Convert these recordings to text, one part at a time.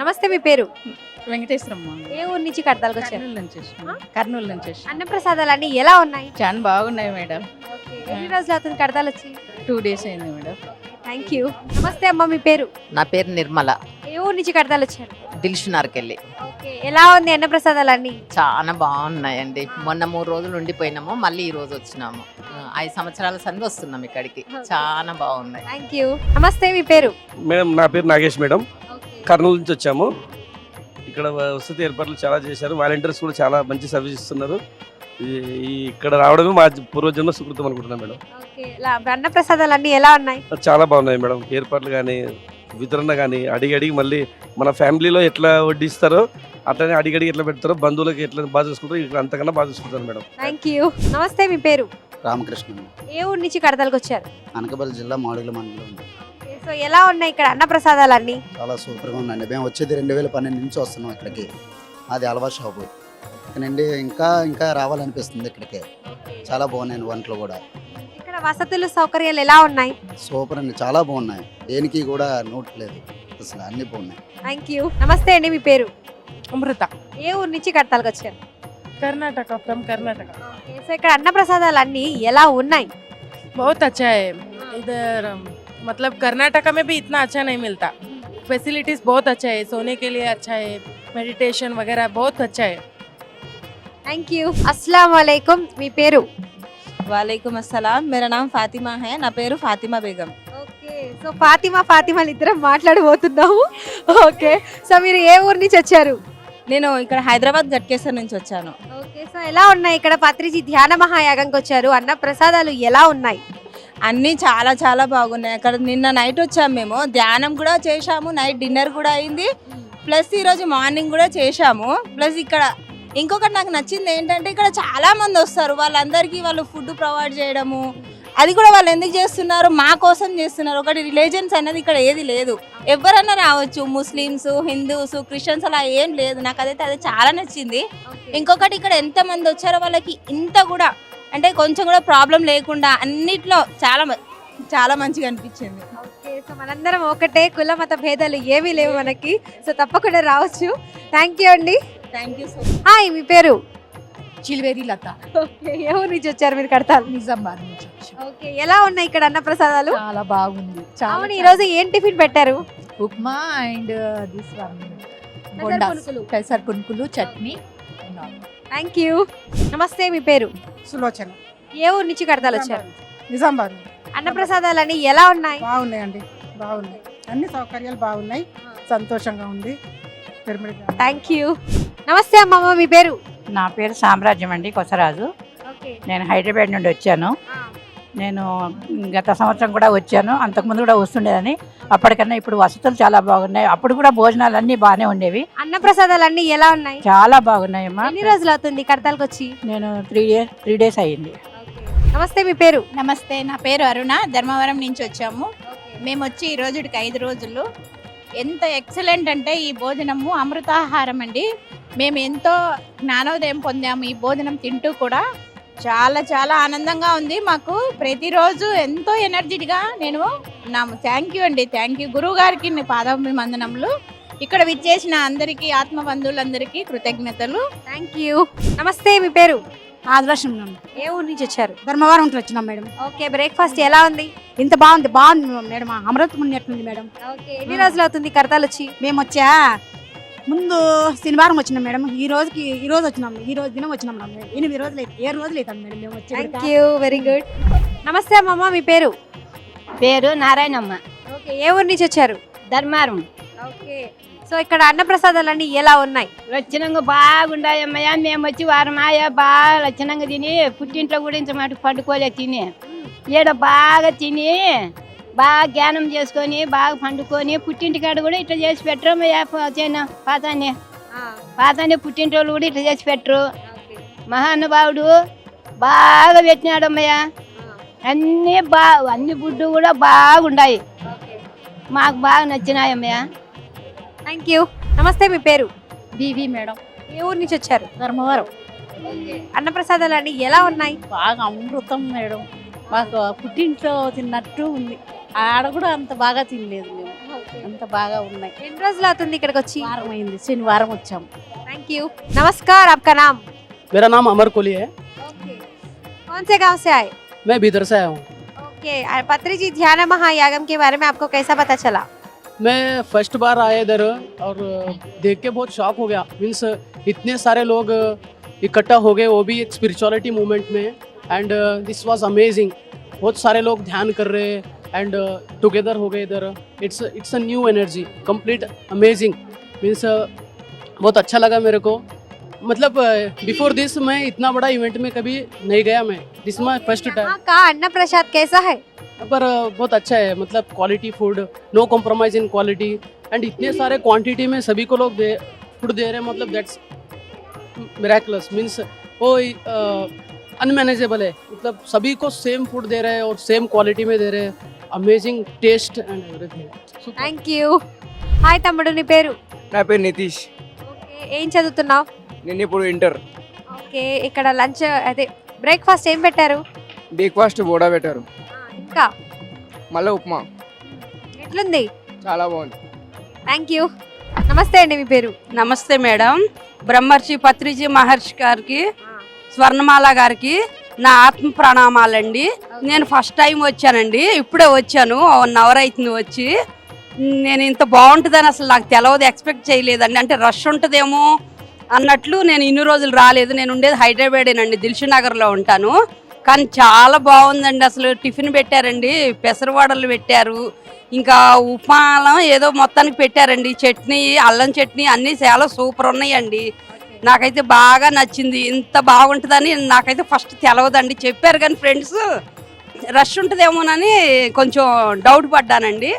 నమస్తే మీ పేరు? వెంకటేశ్వరమ్మ. ఏ ఊరు నుంచి కడతాలకు వచ్చారు? కర్నూలు నుంచి వచ్చాను. కర్నూలు నుంచి వచ్చాను. అన్నప్రసాదాలు అన్ని ఎలా ఉన్నాయి? చాలా బాగున్నాయి మేడం. ఎన్ని రోజులు అవుతుంది కడతాలు వచ్చి? టూ డేస్ అయింది మేడం. థ్యాంక్ యూ నమస్తే అమ్మ మీ పేరు? నా పేరు నిర్మల. ఏ ఊరు నుంచి కడతాలు వచ్చారు? దిల్షునార్కెళ్ళి ఓకే ఎలా ఉంది అన్నప్రసాదాలు అన్ని చాలా బాగున్నాయండి. మొన్న మూడు రోజులు ఉండిపోయినాము మళ్ళీ ఈ రోజు వచ్చినాము. ఆ, ఐదు సంవత్సరాల సంది వస్తున్నాం ఇక్కడికి. చాలా బాగున్నాయి. థ్యాంక్ యూ నమస్తే మీ పేరు? మేడం నా పేరు నాగేష్ మేడం. కర్నూలు నుంచి వచ్చాము. ఇక్కడ వసతి ఏర్పాట్లు చాలా చేశారు. వాలంటీర్స్ కూడా చాలా మంచి సర్వీస్ ఇస్తున్నారు. ఇక్కడ రావడమే మా పూర్వజన్మ సుకృతం అనుకుంటున్నాం మేడం. అన్నప్రసాదాలు అన్ని ఎలా ఉన్నాయి? చాలా బాగున్నాయి మేడం. ఏర్పాట్లు కానీ వితరణ కానీ అడిగి అడిగి మళ్ళీ మన ఫ్యామిలీలో ఎట్లా వడ్డిస్తారో అట్లనే అడిగి అడిగి ఎట్లా పెడతారో బంధువులకి ఎట్లా బాగా చూసుకుంటారో ఇక్కడ అంతకన్నా బాగా చూసుకుంటారు మేడం. Thank you. నమస్తే మీ పేరు? రామకృష్ణ. ఏ ఊరు నుంచి కడతాలకు వచ్చారు? అనకాపల్లి జిల్లా మాడుగుల మండలం. సో ఎలా ఉన్నాయి ఇక్కడ అన్నప్రసాదాలు అన్ని చాలా సూపర్గా ఉందండి మేము వచ్చేది రెండు వేల పన్నెండు నుంచి వస్తున్నాం ఇక్కడికి అది అలవా షాపు ఇక్కడండి ఇంకా ఇంకా రావాలనిపిస్తుంది ఇక్కడికి చాలా బాగున్నాయి వంటలు కూడా ఇక్కడ వసతులు సౌకర్యాలు ఎలా ఉన్నాయి సూపర్ అండి చాలా బాగున్నాయి దేనికి కూడా నోట్ లేదు అసలు అన్నీ బాగున్నాయి థ్యాంక్ యూ నమస్తే అండి మీ పేరు అమృత ఏ ఊరు నుంచి కడతాలకు వచ్చారు Karnataka from Karnataka okay, so ఇక్కడ అన్నప్రసాదాలు అన్ని ఎలా ఉన్నాయి बहुत अच्छा है इधर अम, मतलब कर्नाटका में भी इतना अच्छा नहीं मिलता फैसिलिटीज बहुत अच्छा है सोने के लिए अच्छा है मेडिटेशन वगैरह बहुत अच्छा है థ్యాంక్ యూ అస్సలం వలైకుం మీ పేరు वालेकुम अस्सलाम मेरा नाम फातिमा है నా పేరు ఫాతిమా బేగం ఓకే సో ఫాతిమా ఫాతిమా ఇద్దరం మాట్లాడబోతున్నాము ఓకే సో మీరు ఏ ఊరు నుంచి వచ్చారు నేను ఇక్కడ హైదరాబాద్ గట్కేసర్ నుంచి వచ్చాను ఓకే సో ఎలా ఉన్నాయి ఇక్కడ పత్రిజీ ధ్యాన మహాయాగంకి వచ్చారు అన్న ప్రసాదాలు ఎలా ఉన్నాయి అన్నీ చాలా చాలా బాగున్నాయి. అక్కడ నిన్న నైట్ వచ్చాము మేము. ధ్యానం కూడా చేశాము నైట్ డిన్నర్ కూడా అయింది. ప్లస్ ఈరోజు మార్నింగ్ కూడా చేశాము. ప్లస్ ఇక్కడ ఇంకొకటి నాకు నచ్చింది ఏంటంటే ఇక్కడ చాలా మంది వస్తారు. వాళ్ళందరికీ వాళ్ళు ఫుడ్ ప్రొవైడ్ చేయడము. అది కూడా వాళ్ళు ఎందుకు చేస్తున్నారు? మా కోసం చేస్తున్నారు. ఒకటి రిలీజన్స్ అనేది ఇక్కడ ఏది లేదు. ఎవరన్నా రావచ్చు. ముస్లిమ్స్ హిందూస్ క్రిస్టియన్స్ అలా ఏం లేదు. నాకు అదైతే అది చాలా నచ్చింది. ఇంకొకటి ఇక్కడ ఎంత మంది వచ్చారో వాళ్ళకి ఇంత కూడా అంటే కొంచెం కూడా ప్రాబ్లం లేకుండా అన్నిట్లో చాలా చాలా మంచిగా అనిపించింది. సో మనందరం ఒకటే కుల మత భేదాలు ఏమీ లేవు మనకి. సో తప్పకుండా రావచ్చు. థ్యాంక్ యూ అండి. థ్యాంక్ యూ సో హాయ్ మీ పేరు? చిల్వేరి లత. ఓకే ఏ ఊరు నుంచి వచ్చారు మీరు కడతారు? నిజామాబాద్ నుంచి ఓకే ఎలా ఉన్నాయి ఇక్కడ అన్న ప్రసాదాలు? చాలా బాగుంది. అవును ఈ రోజు ఏం టిఫిన్ పెట్టారు? ఉప్మా అండ్ దిస్ వన్ పెసర పునుకులు చట్నీ థ్యాంక్ యూ నమస్తే మీ పేరు? సులోచన. ఏ ఊరు నుంచి కడతాలు వచ్చారు? నిజామాబాద్. అన్న ప్రసాదాలు అన్ని ఎలా ఉన్నాయి? బాగున్నాయండి. బాగున్నాయి. అన్ని సౌకర్యాలు బాగున్నాయి. సంతోషంగా ఉంది. థ్యాంక్ యూ నమస్తే అమ్మమ్మ మీ పేరు? నా పేరు సామ్రాజ్యం అండి కొసరాజు. ఓకే నేను హైదరాబాద్ నుండి వచ్చాను. నేను గత సంవత్సరం కూడా వచ్చాను. అంతకుముందు కూడా వస్తుండేదని. అప్పటికన్నా ఇప్పుడు వసతులు చాలా బాగున్నాయి. అప్పుడు కూడా భోజనాలు అన్నీ బాగానే ఉండేవి. అన్న ప్రసాదాలు అన్ని ఎలా ఉన్నాయి? చాలా బాగున్నాయమ్మా. ఎన్ని రోజులు అవుతుంది కడతాలకు వచ్చి నేను త్రీ డేస్ త్రీ డేస్ అయ్యింది. నమస్తే మీ పేరు? నమస్తే నా పేరు అరుణ. ధర్మవరం నుంచి వచ్చాము. మేము వచ్చి ఈ రోజుకి ఐదు రోజులు. ఎంత ఎక్సలెంట్ అంటే ఈ భోజనము అమృతాహారం అండి. మేము ఎంతో జ్ఞానోదయం పొందాము ఈ భోజనం తింటూ కూడా. చాలా చాలా ఆనందంగా ఉంది. మాకు ప్రతిరోజు ఎంతో ఎనర్జెటిక్గా నేను ఉన్నాము థ్యాంక్ యూ అండి. థ్యాంక్ యూ గురువు గారికి పాదాభివందనములు ఇక్కడ విచ్చేసిన అందరికీ ఆత్మ బంధువులందరికీ కృతజ్ఞతలు. థ్యాంక్ యూ నమస్తే మీ పేరు? ఆదర్శం ఏ ఊరు నుంచి వచ్చారు? ధర్మవరం నుంచి వచ్చినాం మేడం. ఓకే బ్రేక్ఫాస్ట్ ఎలా ఉంది? ఇంత బాగుంది బాగుంది మేడం. అమృతం ఉన్నట్లుంది మేడం. ఓకే ఎన్ని రోజులు అవుతుంది కడతాలు వచ్చి మేము వచ్చా ముందు శనివారం వచ్చినాం మేడం. ఈ రోజుకి ఈ రోజు వచ్చినాం. ఈ రోజు దినం వచ్చినాం మేడం. ఎనిమిది రోజులు అయితే ఏడు రోజులు అవుతాం మేడం మేము వచ్చి థ్యాంక్ యూ వెరీ గుడ్ నమస్తే అమ్మమ్మ మీ పేరు? పేరు నారాయణమ్మ. ఓకే ఏ ఊరు నుంచి వచ్చారు? ధర్మారం. ఓకే. సో ఇక్కడ అన్న ప్రసాదాలు అన్ని ఎలా ఉన్నాయి? లక్షణంగా బాగుండాయమ్మయ్య మేము వచ్చి వారం ఆయా బాగా లక్షణంగా తిని పుట్టింట్లో కూడా ఇంత మటుకు పండుకోలే తిని. ఈడ బాగా తిని బాగా జ్ఞానం చేసుకొని బాగా పండుకొని పుట్టింటి కాడ కూడా ఇట్లా చేసి పెట్టరమ్మయ్య చేను పాతాన్ని. పాతాన్ని పుట్టింటోళ్ళు కూడా ఇట్లా చేసి పెట్టరు. మహానుభావుడు బాగా పెట్టినాడమ్మయ్య అన్నీ బా అన్ని గుడ్డు కూడా బాగుండాయి. మాకు బాగా నచ్చినాయమ్మయ్య థ్యాంక్ యూ నమస్తే మీ పేరు? BV madam. ఏ ఊరు నుంచి వచ్చారు? ధర్మవరం. అన్న ప్రసాదాలు అన్ని ఎలా ఉన్నాయి? బాగా అమృతం మేడం. మాకు పుట్టింట్లో తిన్నట్టు ఉంది. ఆడ కూడా అంత బాగా తినలేదు మేము అంత బాగా ఉన్నాయి ఎన్ని రోజులు అవుతుంది ఇక్కడికి వచ్చి వారం అయింది శనివారం వచ్చాం థ్యాంక్ యూ नमस्कार आपका नाम मेरा नाम अमर कोहली है ओके कौन से गांव से आए मैं भीतर से आया हूँ ओके पत्री जी ध्यान महायागम के बारे में आपको कैसा पता चला मैं फर्स्ट बार आया इधर और देख के बहुत शॉक हो गया मीन्स इतने सारे लोग इकट्ठा हो गए वो भी एक स्पिरिचुअलिटी मूवमेंट में एंड दिस वाज अमेजिंग बहुत सारे लोग ध्यान कर रहे हैं एंड टुगेदर हो गए इधर। It's it's a new energy complete amazing means बहुत अच्छा लगा मेरे को। मतलब बिफोर दिस मैं इतना बड़ा इवेंट में कभी नहीं गया मैं। दिस माई फ़र्स्ट टाइम का अन्न प्रसाद कैसा है? पर बहुत अच्छा है। मतलब quality food no compromise in quality and इतने सारे क्वांटिटी में सभी को लोग दे फ़ूड दे रहे हैं। मतलब दैट्स मिराकुलस मीन्स वो अनमैनेजेबल है। मतलब सभी को सेम फ़ूड दे रहे हैं और सेम क्वालिटी में दे रहे हैं। Amazing taste and everything. Thank you hi తమ్ముడు నీ పేరు? నా పేరు నితీష్. ఓకే ఏం చదువుతున్నావు? నేను ఇప్పుడు ఇంటర్. ఓకే ఇక్కడ లంచ్ అదే బ్రేక్ఫాస్ట్ ఏం పెట్టారు? బ్రేక్ఫాస్ట్ బోడా పెట్టారు. ఇంకా? మళ్ళీ ఉప్మా. ఎట్లుంది? చాలా బాగుంది. థ్యాంక్ యూ నమస్తే అండి మీ పేరు? నమస్తే మేడం. బ్రహ్మర్షి పత్రిజీ మహర్షి గారికి స్వర్ణమాల గారికి నా ఆత్మ ప్రణామాలండి నేను ఫస్ట్ టైం వచ్చానండి. ఇప్పుడే వచ్చాను. వన్ అవర్ అవుతుంది వచ్చి. నేను ఇంత బాగుంటుందని అసలు నాకు తెలియదు ఎక్స్పెక్ట్ చేయలేదండి. అంటే రష్ ఉంటుందేమో అన్నట్లు నేను ఇన్ని రోజులు రాలేదు. నేను ఉండేది హైదరాబాదేనండి. దిల్షు నగర్లో ఉంటాను. కానీ చాలా బాగుందండి. అసలు టిఫిన్ పెట్టారండి. పెసరవాడలు పెట్టారు. ఇంకా ఉప్మాలం ఏదో మొత్తానికి పెట్టారండి. చట్నీ అల్లం చట్నీ అన్నీ చాలా సూపర్ ఉన్నాయండి. నాకైతే బాగా నచ్చింది. ఇంత బాగుంటుందని నాకైతే ఫస్ట్ తెలవదండి. చెప్పారు కానీ ఫ్రెండ్స్ రష్ ఉంటుందేమోనని కొంచెం డౌట్ పడ్డానండి.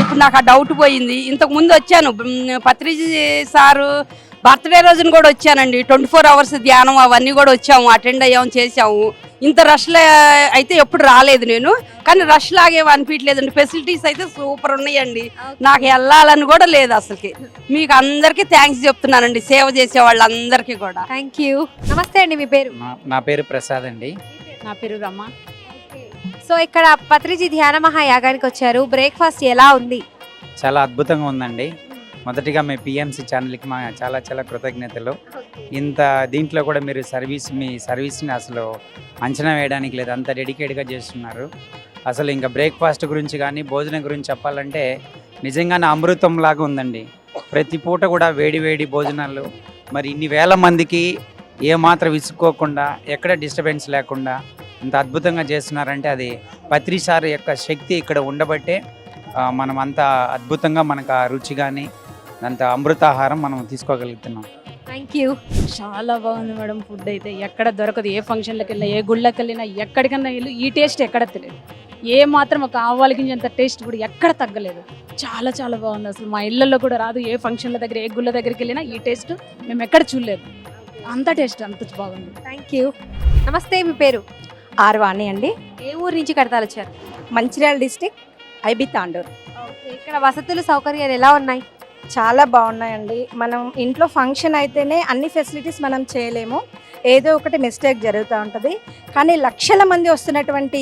ఇప్పుడు నాకు ఆ డౌట్ పోయింది. ఇంతకు ముందు వచ్చాను. మ్, పత్రిజీ సారు బర్త్డే రోజున కూడా వచ్చానండి. ట్వంటీ ఫోర్ అవర్స్ ధ్యానం అవన్నీ కూడా వచ్చాము. అటెండ్ అయ్యాము చేసాము ఇంత రష్లో అయితే ఎప్పుడు రాలేదు నేను. కానీ రష్ లాగే అనిపించలేదండి. ఫెసిలిటీస్ అయితే సూపర్ ఉన్నాయండి. నాకు వెళ్ళాలని కూడా లేదు అసలుకి. మీకు అందరికీ థ్యాంక్స్ చెప్తున్నానండి. సేవ చేసే వాళ్ళందరికీ కూడా. థ్యాంక్ యూ నమస్తే అండి మీ పేరు? నా పేరు ప్రసాద్ అండి. నా పేరు రమ్మ సో ఇక్కడ పత్రిజీ ధ్యాన మహాయాగానికి వచ్చారు. బ్రేక్ఫాస్ట్ ఎలా ఉంది? చాలా అద్భుతంగా ఉందండి. మొదటిగా మీ పిఎంసి ఛానల్కి మా చాలా చాలా కృతజ్ఞతలు. ఇంత దీంట్లో కూడా మీరు సర్వీస్ మీ సర్వీస్ని అసలు అంచనా వేయడానికి లేదు అంత డెడికేట్గా చేస్తున్నారు. అసలు ఇంకా బ్రేక్ఫాస్ట్ గురించి కానీ భోజనం గురించి చెప్పాలంటే నిజంగానే అమృతం లాగా ఉందండి. ప్రతి పూట కూడా వేడి వేడి భోజనాలు మరి ఇన్ని వేల మందికి ఏమాత్రం విసుక్కోకుండా ఎక్కడ డిస్టర్బెన్స్ లేకుండా ఇంత అద్భుతంగా చేస్తున్నారంటే అది పత్రిసారి యొక్క శక్తి ఇక్కడ ఉండబట్టే మనం అంత అద్భుతంగా మనకు ఆ రుచి కానీ అంత అమృతాహారం మనం తీసుకోగలుగుతున్నాం. Thank you. చాలా బాగుంది మేడం ఫుడ్ అయితే. ఎక్కడ దొరకదు ఏ ఫంక్షన్లకు వెళ్ళినా ఏ గుళ్ళకి వెళ్ళినా ఎక్కడికన్నా వెళ్ళి ఈ టేస్ట్ ఎక్కడ తెలియదు. ఏ మాత్రం ఒక ఆవాలకించేంత టేస్ట్ కూడా ఎక్కడ తగ్గలేదు. చాలా చాలా బాగుంది అసలు. మా ఇళ్ళల్లో కూడా రాదు ఏ ఫంక్షన్ల దగ్గర ఏ గుళ్ళ దగ్గరికి వెళ్ళినా ఈ టేస్ట్ మేము ఎక్కడ చూడలేదు. అంత టేస్ట్ అంత బాగుంది. Thank you. నమస్తే మీ పేరు? ఆర్వాణి అండి. ఏ ఊరు నుంచి కడతాలు వచ్చారు? Mancherial district IB Tandur. Okay ఇక్కడ వసతులు సౌకర్యాలు ఎలా ఉన్నాయి? చాలా బాగున్నాయండి. మనం ఇంట్లో ఫంక్షన్ అయితేనే అన్ని ఫెసిలిటీస్ మనం చేయలేము. ఏదో ఒకటి మిస్టేక్ జరుగుతూ ఉంటుంది. కానీ లక్షల మంది వస్తున్నటువంటి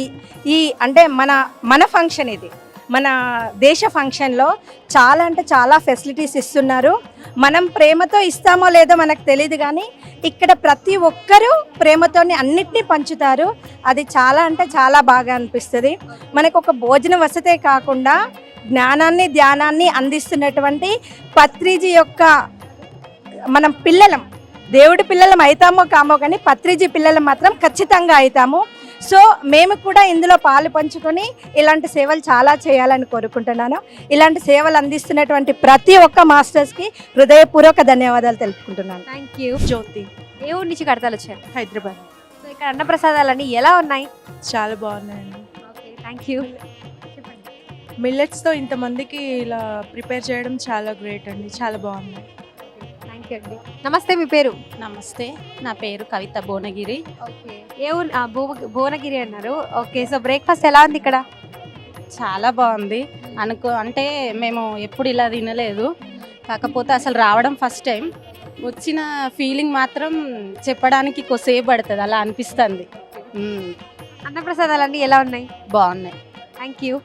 ఈ అంటే మన మన ఫంక్షన్ ఇది. మన దేశ ఫంక్షన్లో చాలా అంటే చాలా ఫెసిలిటీస్ ఇస్తున్నారు. మనం ప్రేమతో ఇస్తామో లేదో మనకు తెలియదు కానీ ఇక్కడ ప్రతి ఒక్కరూ ప్రేమతోని అన్నిటినీ పంచుతారు. అది చాలా అంటే చాలా బాగా అనిపిస్తుంది. మనకు ఒక భోజన వసతే కాకుండా జ్ఞానాన్ని ధ్యానాన్ని అందిస్తున్నటువంటి పత్రిజీ యొక్క మనం పిల్లలం. దేవుడి పిల్లలం అవుతామో కామో కానీ పత్రిజీ పిల్లలం మాత్రం ఖచ్చితంగా అవుతాము సో మేము కూడా ఇందులో పాలు పంచుకొని ఇలాంటి సేవలు చాలా చేయాలని కోరుకుంటున్నాను. ఇలాంటి సేవలు అందిస్తున్నటువంటి ప్రతి ఒక్క మాస్టర్స్కి హృదయపూర్వక ధన్యవాదాలు తెలుపుకుంటున్నాను. థ్యాంక్ యూ జ్యోతి. ఏ ఊరు నుంచి కడతాలు వచ్చారు హైదరాబాద్. సో ఇక్కడ అన్నప్రసాదాలన్నీ ఎలా ఉన్నాయి? చాలా బాగున్నాయండి. ఓకే థ్యాంక్ యూ మిల్లెట్స్తో ఇంతమందికి ఇలా ప్రిపేర్ చేయడం చాలా గ్రేట్ అండి. చాలా బాగుంది. థ్యాంక్ యూ అండి. నమస్తే మీ పేరు? నమస్తే నా పేరు కవిత భువనగిరి. ఓకే. ఏ ఊరు? ఆ, భువ- భువనగిరి అన్నారు. ఓకే సో బ్రేక్ఫాస్ట్ ఎలా ఉంది ఇక్కడ? చాలా బాగుంది. అనుకో అంటే మేము ఎప్పుడు ఇలా తినలేదు. కాకపోతే అసలు రావడం ఫస్ట్ టైం వచ్చిన ఫీలింగ్ మాత్రం చెప్పడానికి కొద్దిసేపు పడుతుంది. అలా అనిపిస్తుంది. మ్మ్. అన్నప్రసాదాలన్నీ ఎలా ఉన్నాయి? బాగున్నాయి. Thank you